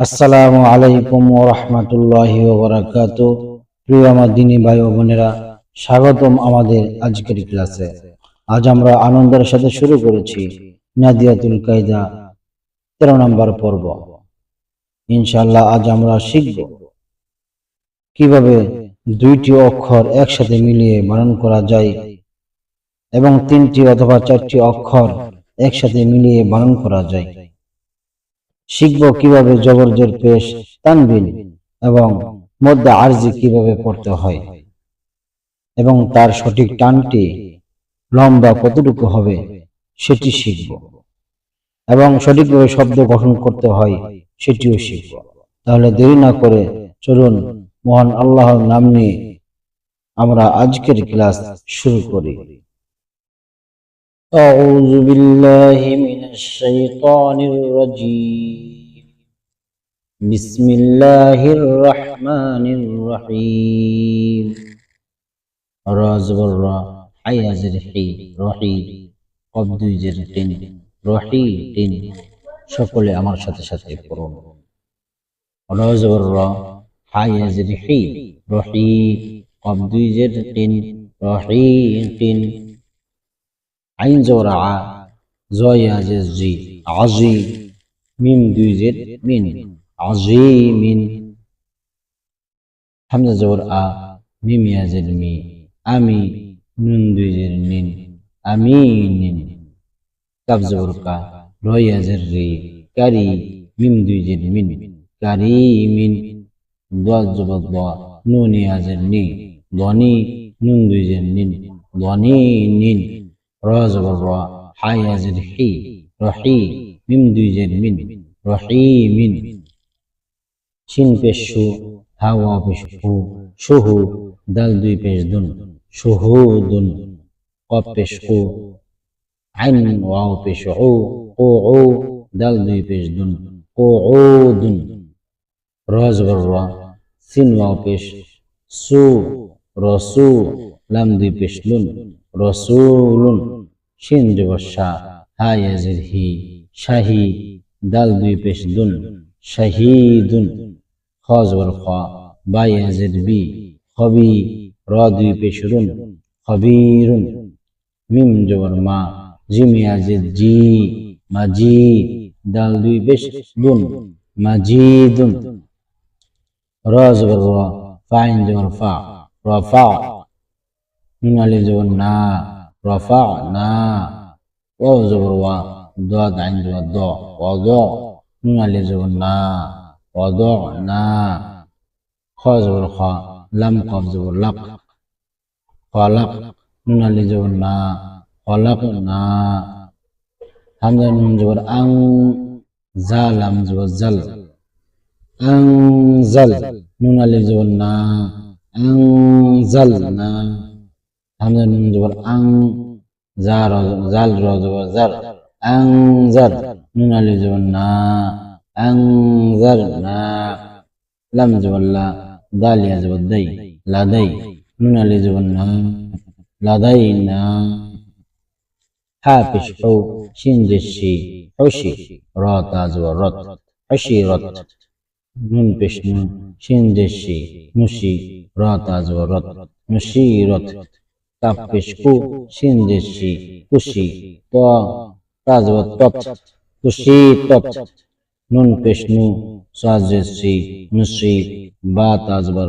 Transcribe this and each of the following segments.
আসসালামু আলাইকুম ও রহমতুল্লাহি ওবরাকাত প্রিয় আমার দিনী ভাই ও বোনেরা, স্বাগতম আমাদের আজকের ক্লাসে। আজ আমরা আনন্দের সাথে শুরু করেছি নাদিয়াতুল কায়দা, তেরো নম্বর পর্ব। ইনশাআল্লাহ আজ আমরা শিখব কীভাবে দুইটি অক্ষর একসাথে মিলিয়ে বানান করা যায় এবং তিনটি অথবা চারটি অক্ষর একসাথে মিলিয়ে বানান করা যায়। শিখব কীভাবে জবরজের পেশ তানবিন এবং মধ্যে আরজি কীভাবে পড়তে হয়। এবং তার সঠিক টানটি লম্বা কতটুকু হবে সেটি শিখব। এবং সঠিকভাবে শব্দ গঠন করতে হয় সেটিও শিখব। তাহলে দেরি না করে চলুন মহান আল্লাহর নাম নিয়ে আমরা আজকের ক্লাস শুরু করি। أعوذ بالله من الشيطان الرجيم بسم الله الرحمن الرحيم راز برا حياز الحي রহি কবদুইজের টিন রহি টিন সকলে আমার সাথে সাথে পড়ুন রাজ বর্রা হায়াজের হি রহি কবদুইজের টিন রহি টিন আইন জোরা আ জয়াজের জি আজি মিম দুই জের মিন আজি মিন হামজা জবর আ, মিম ইয়াজের মি, আমি নুন দুই জের নিন আমি নিন। কাব জবর কা রয়াজের রি, কারি মিম দুই জের মিন, কারি মিন। দোয়াজ জবর দোয়া নুন ইয়াজের নি দনি নুন দুই জের নিন দনি নিন। راز زبر حاء زد حي رحي ميم دو زد من رحي من. شين بيش شو هاوا بيش هو دو دال دوي بيش دون شهود قب بشو قو عين واو بيش عو دل دو دوي بيش قو عو را راز را سين واو بيش سو رسو لم دو بيش لون রসুলুন, শিন জবসা হায়াজির হি শাহি, দাল দুই পেশ দুন, শাহিদুন খজবর খ বায়াজির বি খবি, র দুই পেশ রুন, খবিরুন, মিম জবর মা জিমিয়াজির জি মাজি দাল দুই পেশ দুন, মাজিদুন, র জবর র জবর ফা রফা জবর না রফা না ও জবর ওয়া দোয়াদ আইন জবর দ ওদ নুন আলি জবর না ওদ না খ জবর খ লাম কফ জবর লাক খলাক নুন আলি জবর না খলাক না হামজা নুন জবর আং জা লাম জবর জাল আং জাল নুন আলি জবর না আং জাল না হামজা নুন জবর আং জা র জাল র জবর জার আং জার নুন আলি জবর না আং জার না লাম জবর লা দালিয়া জবর দাই লাদাই নুন আলি জবর না লাদাই না হা পেশ হৌ শিন জেশি হৌশি র তা জবর রত হশি রত নুন পেশ নুন শিন জেশি নুশি র তা জবর রত নুশি রত কাপ পেশ কু শিন জেশি কুশি ত তা জবর তত কুশি তত নুন পেশ নু সা জেশি নুশি বা তা জবর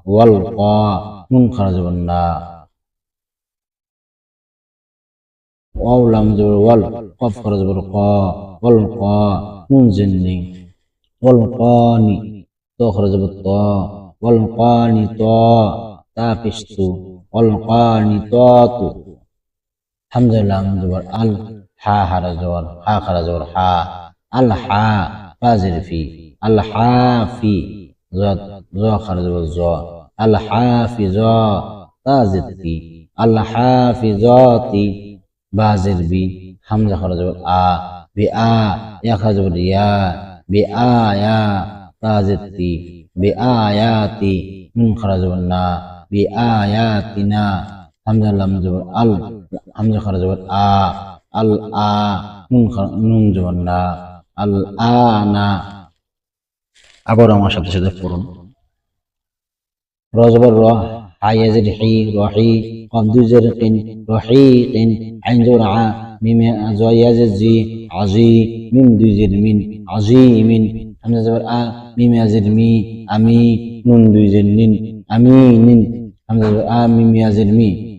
আয়া তা জেতি আল আয়াতি হামজা লাম জবর আল বন খরা জবর গা আল গা ফাজির ফি আল গাফি লাম খরা জবর লা আল গাফিলা তা জেতি আল গাফিলাতি ওয়াও লাম জবর ওয়াল কফ খরা জবর কা ওয়াল কা নুন খরা জবর না ওয়াও লাম জবর ওয়াল কফ খরা জবর কা والقا نون جني والقاني تخرج بالطاء والقانطاء تابشتو والقانطات حمزة لام زبر ال حا حر زبر حا خر زبر حا الحا فازر في الحافي زاد জ খারজ জ। আল হাফিজ তাজিদ। কি আল হাফিজতি বাজির বি হামজা খারজ আ বি আ ইয়া। খারজ ইয়া বি আ। ইয়া তাজিদ কি বি আ ইয়াতি আবার আমার সাথে সাথে পড়ুন। রজবর র হাইয়াজের হি, রহি কবদুজের কিন রহিকিন আইন জবর আ, মিমে আজি, মিম দুইজের মিন আজিমিন হামজা জবর আ, মিমে আজের আমি, নুন দুইজের নিন, আমি নিন জবর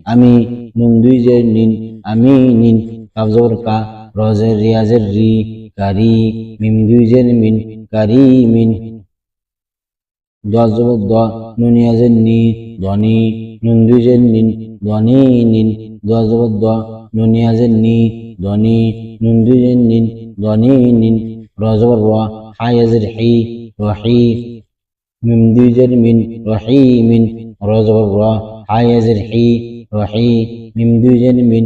আমি, নুন দুইজের নিন, আমি নিন কাবজবর কা রজের রিয়াজের রি কারি মিম দুইজের মিন কারি মিন দশ জবর দ নুনিয়াজের নি ধনি নুন দুইজের নিন ধনি নিন দশ জবর দ নুনিয়াজের নি ধনি নুন দুইজের নিন ধনি নিন রজবর র হায়াজের হি রহি মিম দুইজের মিন রহি মিন রজবর র হায়াজের হি রহি মিম দুইজের মিন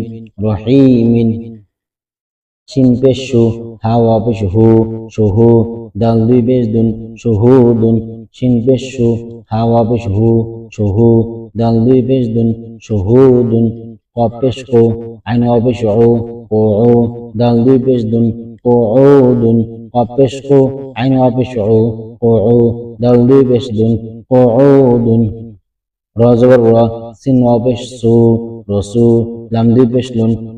রহি মিন শিন পেশ শু হাওয়া পেশ হু শুহু দাল দুই পেশ দুন শুহু দুন শিন পেশ শু হাওয়া পেশ হু শুহু দাল দুই পেশ দুন শুহু দুন কপ পেশ কো আইন পেশ ও ও ও দাল দুই পেশ দুন ও ও দুন কপ পেশ কো আইন পেশ ও ও ও দাল দুই পেশ দুন ও ও দুন রজবর র সিন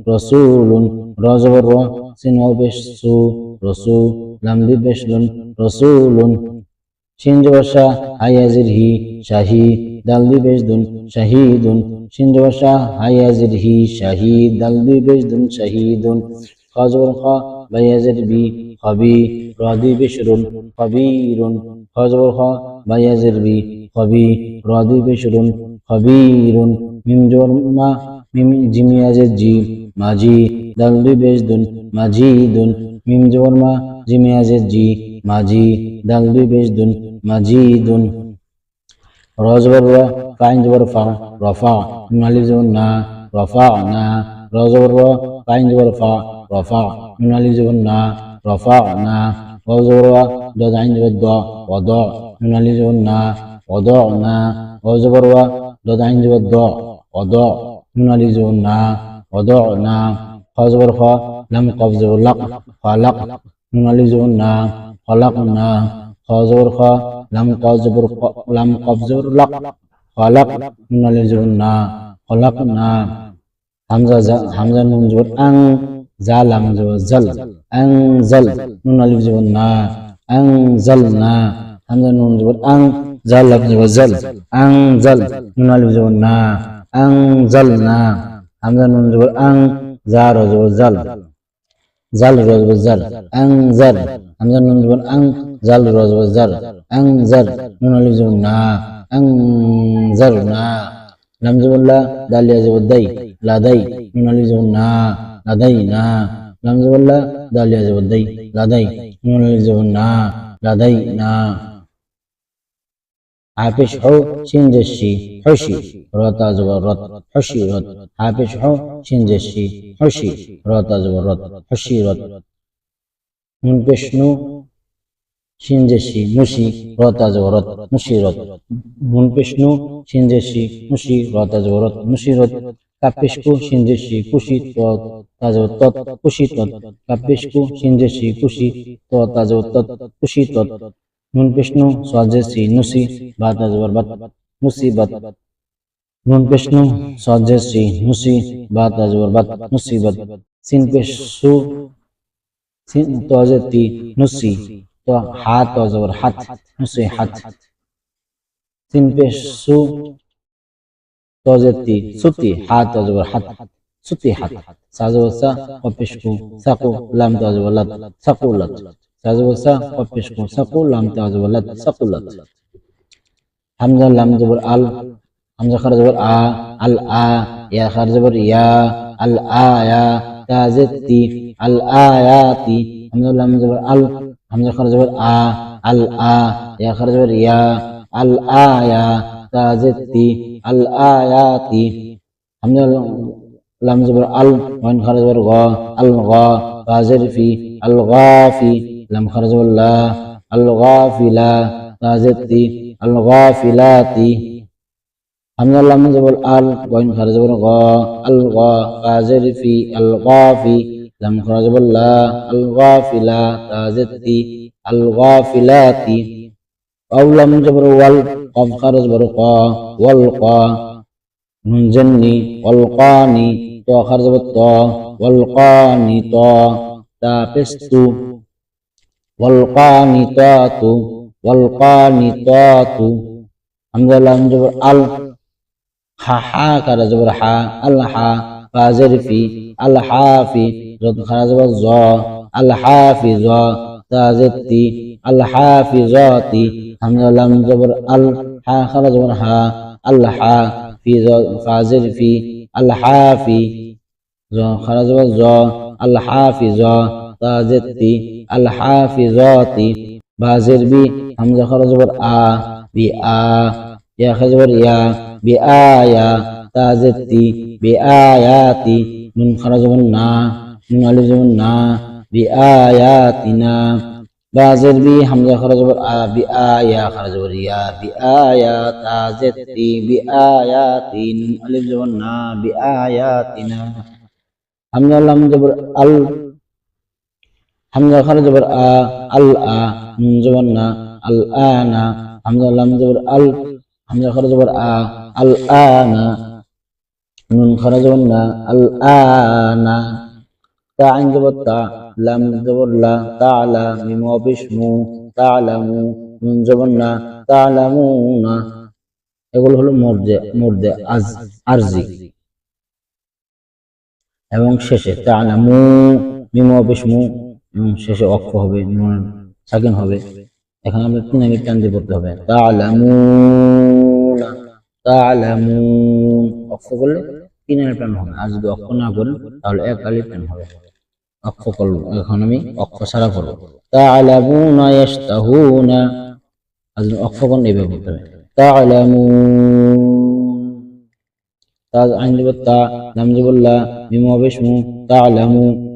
রসুলুন রজবর র সিন রসু লাম দুই পেশ লুন রসুলুন। সিনজ বর্ষা হায়াজির হি শাহি দাল দুই পেশ দুন শাহিদুন। সিনজ বর্ষা হায়াজির হি শাহিদ দাল দুই পেশ দুন শাহিদুন। খজবর খ বায়াজির বি খবি র দুই পেশ রুন খবিরুন খজবর খ বায়াজির বি খবি র দুই পেশ রুন খবিরুন মিম জবর মা মিম জিমিয়াজের জি, মাজি দাল পেশ দুন মাজিদুন মিম জবর মা জিমিয়াজের জি, মাজি দাল পেশ দুন মাজিদুন রজবর র কাইন জবর ফা রফা নুনালি জবর না, রফা না। রজবর র কাইন জবর ফা রফা নুনালি জবর না, রফা না। রজবর র দদ আইন জবর দ ওদ নুনালি জবর না ওদ না। রজবর র দদ আইন জবর দ ওদ নুনালি জবর না ওদ না খজবর খ লাম কব জবর লাক ফালাক। নুনালি জবর না ফলাক না খজবর খ লাম কব জবর ক- লাম কব জবর লাক ফালাক নুনালি জবর না ফলাক না হামজা জা- হামজা নুন জবর আং জাল জাল না জাল হামজা নুন জবর আং জা লাম জবর জাল জাল নুনালি জবর না আং জাল হামজা নুন জবর আং জাল জাল র জবর জাল আং জাল নুন জবর আং জাল র জবর জাল জাল না আং জাল না লাম জবর লা দালিয়া জবর দাই লা দাই নুনালি জবর না লা দাই না লাম জবর লা দালিয়া জবর দাই লা দাই নুনালি জবর না লা দাই না হাফিজ হো সিনজেসি হসি রতা রত হসি রত। হাফিজ হো সিনজেসি হসি রতা রত হসি রত। নুন পেশনু, সিনজেসি মুসি রতা রত মুসি রত। নুন পেশনু, সিনজেসি মুসি রতা রত মুসি রত। কাপেশকু সিনজেসি, কুশি, তত তাজব তত, কুশি, তত। কাপেশকু সিনজেসি, কুশি ত তাজব তত, কুশি, তত। নুন কৃষ্ণ সজে সি নুসি, বাদ জবরবত মুসিবত নুন পেশনু, সজে সি নুসি, বাদ জবরবত মুসিবত সিন পেশু, সিন তোজে তি নুসি, তো হাত জবর হাত, নুসি হাত। সিন পেশু, তোজে তি সুতি হাত জবর হাত, সুতি হাত। সাজো সা পেশকু, সাকু, লাম তোজবলত সাকুলত তাজবুল সাক কফ পেশ কো সাকুল লাম তাজবুল লাত সাকুলাত। হামজা, লাম জবর আল, হামজা খার জবর আ, আল আ, ইয়া খার জবর ইয়া, আল আয়া তাজতি আল আয়াতি হামজা, লাম জবর আল, হামজা খার জবর আ, আল আ, ইয়া খার জবর ইয়া, আল আয়া তাজতি আল আয়াতি হামজা, লাম জবর আল, ওয়ান খার জবর গ, আল গ গাজির ফি, আল গাফি। لا الغافلة تازتي الغافلات حمزة لم زبر ال وين خرج زبر غا الغا تازر في الغافي لم خرج زبر لا الغافلة تازتي الغافلات أو لم زبر وال قف خرج زبر قا والقا نون جني والقاني تو خرج زبر طا والقاني طا تابستو والقانطات والقانطات حمزة لام جبر أل حا حا كذا جبر حا الحا فازر في الحافي زد خرج جبر زا الحافظة تازتي الحافظاتي حمزة لام جبر أل حا خرج جبر حا الحا في فازر في الحافي زا خرج جبر زا. الحافظة তাজেতি আল হাফিজতি বাজের বি, হামজা খরচ বর আ, বি আ, ইয়া খরচ বর ইয়া, বি আয়া তাজেতি, বি আয়াতি নুন খরচ বর না, নুন আলিফ বর না, বি আয়াতিনা বাজের বি, হামজা খরচ বর আ, বি আয়া খরচ বর ইয়া, বি আয়া তাজেতি, বি আয়াতি নুন আলিফ বর না, বি আয়াতিনা হামজা লাম জবর আল হামজা খান জবর আ, আল আ না, আল আনা হামজা লাম জবর আল, হামজা খান জবর আ, আল আনা নুন খান জবর না, আল আনা তা আইন তা, লাম লা, তা আলা, মিম তা আলামু নুন না, তা আলামু না। এগুলো হলো মর্দে মর্দে আজ, আরজি। এবং শেষে তা আলামু মিম অফিস মু এবং শেষে অক্ষ হবে নুন সাকিন হবে। এখানে আমরা তিন আগে টান দিয়ে পড়তে হবে। তালামুন তালামুন অক্ষ করলে তিন আগে টান হবে। আর যদি অক্ষ না করেন, তাহলে এক আলি টান হবে। অক্ষ করব। এখন আমি অক্ষ ছাড়া করব। তালামুনা আর তালামুন আইন জবর তা লাম জবর লা, মিম হবে সমু তালামু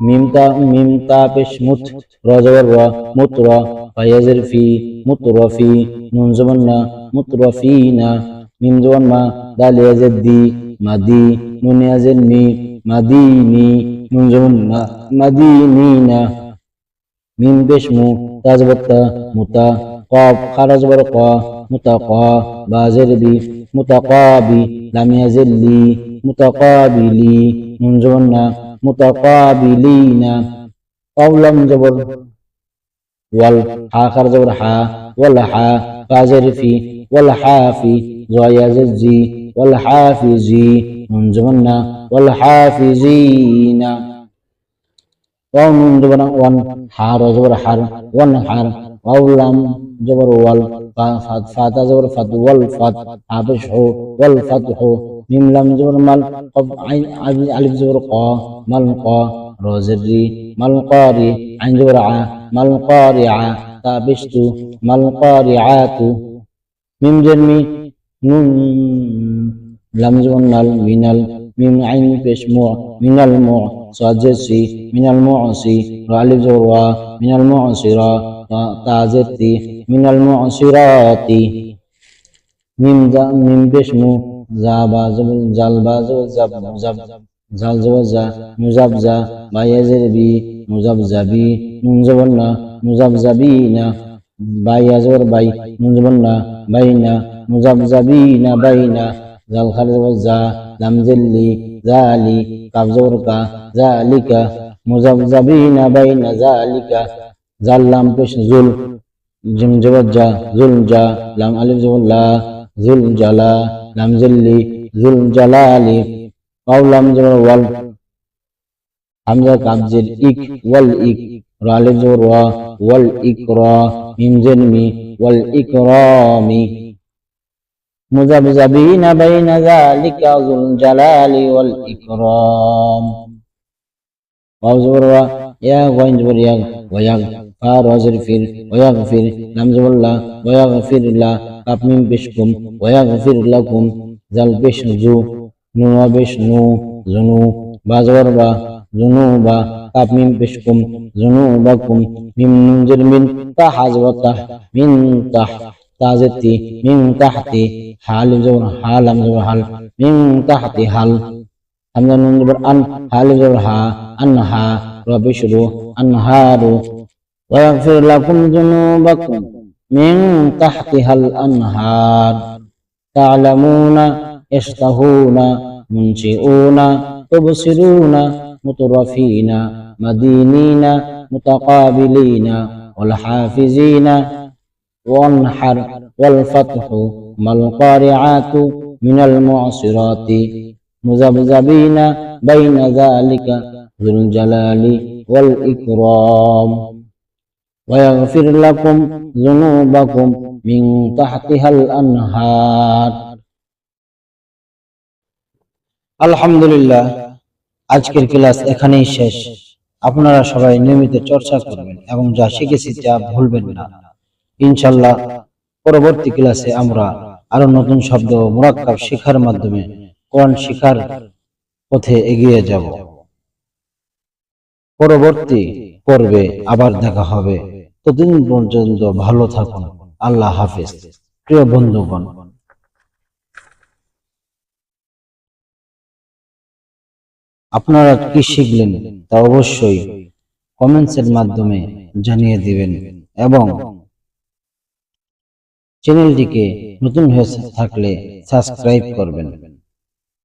ميم تا بش مت رجور را مترا فيزر في مترفي نون زمنا مترفينا ميم زمنا دال يزد دي مدي نون يزد مي مديني نون زمنا مدينينا ميم بشمو تازبتا متا قاب خرج برقا متقا بازر بي متقابي لم يزل لي متقابلي মুতাকাবিলিনা। কাউলাম জবর, ওয়াল আখার জবর হা, ওয়াল হা, কাজের ফি, ওয়াল হাফি জয়াজের জি, ওয়াল হাফিজি নুন জবর না, ওয়াল হাফিজিনা ওয়াও নুন জবর ওয়ান হা র ফাত, ওয়াল ফাত, আবিশ হো, ওয়াল ফাত হো ميم لام زور مال قب عين ألف زور قا مال قا را مال قاري عين زور ع مال قارعة تابشتو مال قارعات ميم جرمي نون لام زور مال مينال ميم عين بشموع من الموع صادسي من المعصي را ألف زور وا من المعصرة تازتي من المعصرات ميم ميم بشمو যা বা জবর জাল বা জবর জাব মুজাব। জাল জবর যা মুজাব যা বা ইয়াজের বি, মুজাব জাবি নুন জবর না, মুজাব জাবি না। বা ইয়াজবর বাই, নুন জবর না, বাই না। মুজাব জাবি না, বাই না। জাল খার জবর যা লাম জালিকা লাম জেল্লি জুল জালালি واو لام جبر وال حمزة كابزر إك والإك را ألف جبر وا والإكرا ميم جنمي والإكرام مذبذبين بين ذلك ذو الجلال والإكرام واو جبر وا يا غين جبر يا ويا فار وزر فير ويغفر لم جبر لا ويغفر لا আপনি বিশকুম ওয়াগফির লাকুম জাল বিশজু নুয়া বিশনু জুনু বাজওয়ার বা জুনু বা তাপমিম বিশকুম জুনু বাকুম মিম নুনজির মিন তাহাজ ওয়া তাহ মিন তাহ তাজতি, মিন তাহতি হাল জবর হাল আম জবর হাল, মিন তাহতি হাল। আমরা নুন জবর আন, হাল জবর হা আনহা রবিশরু আনহারু ওয়াগফির লাকুম জুনুবাকুম من تحتها الأنهار. تعلمون يشتهون منشئون تبصرون مترفين مدينين متقابلين والحافزين. وانحر والفتح ما القارعات من المعصرات. مذبذبين بين ذلك ذو الجلال والإكرام. ويغفر لكم ذنوبكم من تحتها الأنهار আলহামদুলিল্লাহ আজকের ক্লাস এখানেই শেষ আপনারা সবাই নিয়মিত চর্চা করবেন এবং যা শিখেছি তা ভুলবেন না ইনশাল্লাহ পরবর্তী ক্লাসে আমরা আরো নতুন শব্দ মুরাক্কাব শেখার মাধ্যমে কোরআন শিখার পথে এগিয়ে যাব পরবর্তী পর্বে আবার দেখা হবে ততদিন পর্যন্ত ভালো থাকুন। আল্লাহ হাফেজ। প্রিয় বন্ধুগণ, আপনারা কি শিখলেন তা অবশ্যই কমেন্টসের মাধ্যমে জানিয়ে দিবেন এবং চ্যানেলটিকে নতুন হয়ে থাকলে সাবস্ক্রাইব করবেন।